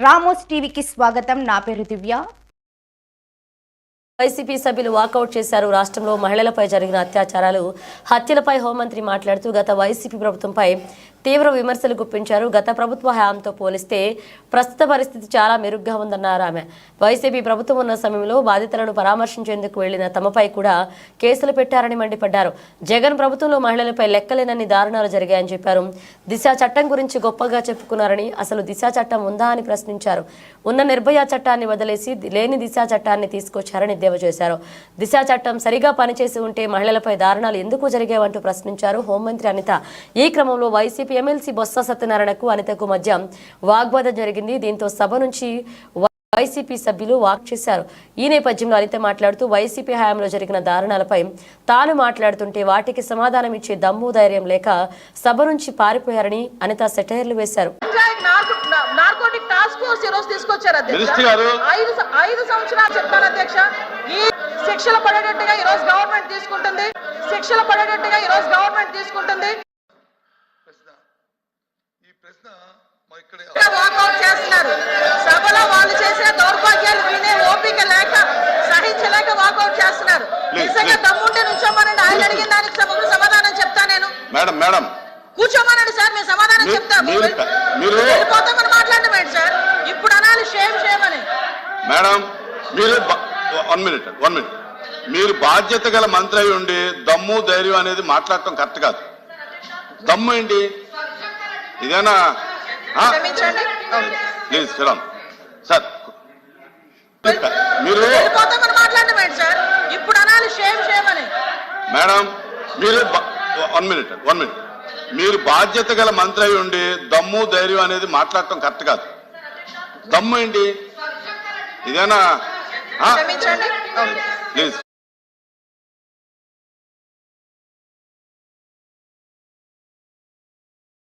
Ramos టీవీకి స్వాగతం. నా పేరు దివ్య. వైసీపీ సభ్యులు వాకౌట్ చేశారు. రాష్ట్రంలో మహిళలపై జరిగిన అత్యాచారాలు హత్యలపై హోంమంత్రి మాట్లాడుతూ గత వైసీపీ ప్రభుత్వంపై తీవ్ర విమర్శలు గుప్పించారు. గత ప్రభుత్వ హయాంతో పోలిస్తే ప్రస్తుత పరిస్థితి చాలా మెరుగ్గా ఉందన్నారు ఆమె. వైసీపీ ప్రభుత్వం ఉన్న సమయంలో బాధితులను పరామర్శించేందుకు వెళ్ళిన తమపై కూడా కేసులు పెట్టారని మండిపడ్డారు. జగన్ ప్రభుత్వంలో మహిళలపై లెక్కలేనన్ని దారుణాలు జరిగాయని చెప్పారు. దిశ చట్టం గురించి గొప్పగా చెప్పుకున్నారని అసలు దిశ చట్టం ఉందా అని ప్రశ్నించారు. ఉన్న నిర్భయ చట్టాన్ని వదిలేసి లేని దిశ చట్టాన్ని తీసుకొచ్చారని ఎద్దేవా చేశారు. దిశ చట్టం సరిగా పనిచేసి ఉంటే మహిళలపై దారుణాలు ఎందుకు జరిగావంటూ ప్రశ్నించారు హోంమంత్రి అనిత. ఈ క్రమంలో వైసీపీ ఎమ్మెల్సీ బొత్స సత్యనారాయణకు అనితకు మధ్య వాగ్వాదం జరిగింది. దీంతో సభ నుంచి వైసీపీ సభ్యులు వాక్ చేశారు. ఈ నేపథ్యంలో అనిత మాట్లాడుతూ వైసీపీ హయాంలో జరిగిన దారుణాలపై తాను మాట్లాడుతుంటే వాటికి సమాధానం ఇచ్చే దమ్ము ధైర్యం లేక సభ నుంచి పారిపోయారని అనిత సెటైర్లు వేశారు. నార్కోటిక్ టాస్క్ ఫోర్స్ ఈ రోజు తీసుకొచ్చారు అధ్యక్ష. మినిస్టర్ గారు. ఐదు స- ఐదు సంవత్సరాలు చెప్తాను అధ్యక్ష. ఈ శిక్షలు పడేటట్టుగా ఈ రోజు గవర్నమెంట్ తీసుకుంటుంది. శిక్షలు పడేటట్టుగా ఈ రోజు గవర్నమెంట్ తీసుకుంటుంది. ప్రశ్న మా ఇక్కడ వాకౌట్ చేస్తున్నారు. సభలో వాళ్ళు చేసే దౌర్భాగ్యాలు వినే ఓపిక లేక సహించలేక వాకౌట్ చేస్తున్నారు. Please, నిజంగా please. దమ్ముంటే నుంచోమనండి. ఆయన అడిగిన దానికి సభకు సమాధానం చెప్తా నేను. Madam madam. కూర్చోమనండి సార్ మేము సమాధానం వెళ్ళిపోతామని మాట్లాడడం ఏంటి సార్? ఇప్పుడు అనాలి షేమ్ షేమ్ అని. మేడం మీరు వన్ మినిట్ వన్ మినిట్. మీరు బాధ్యత గల మంత్రి అయి ఉండి దమ్ము ధైర్యం అనేది మాట్లాడటం కరెక్ట్ కాదు. దమ్ము ఏంటి? ఇదేనా? ప్లీజ్ శ్రీరామ్ సార్ మీరు వెళ్ళిపోతామని మాట్లాడడం ఏంటి సార్. ఇప్పుడు అనాలి షేమ్ షేమ్ అని. మేడం మీరు వన్ మినిట్ వన్ మినిట్. మీరు బాధ్యత గల మంత్రి అయి ఉండి దమ్ము ధైర్యం అనేది మాట్లాడటం కరెక్ట్ కాదు. దమ్ము ఏంటి? ఇదేనా? ప్లీజ్.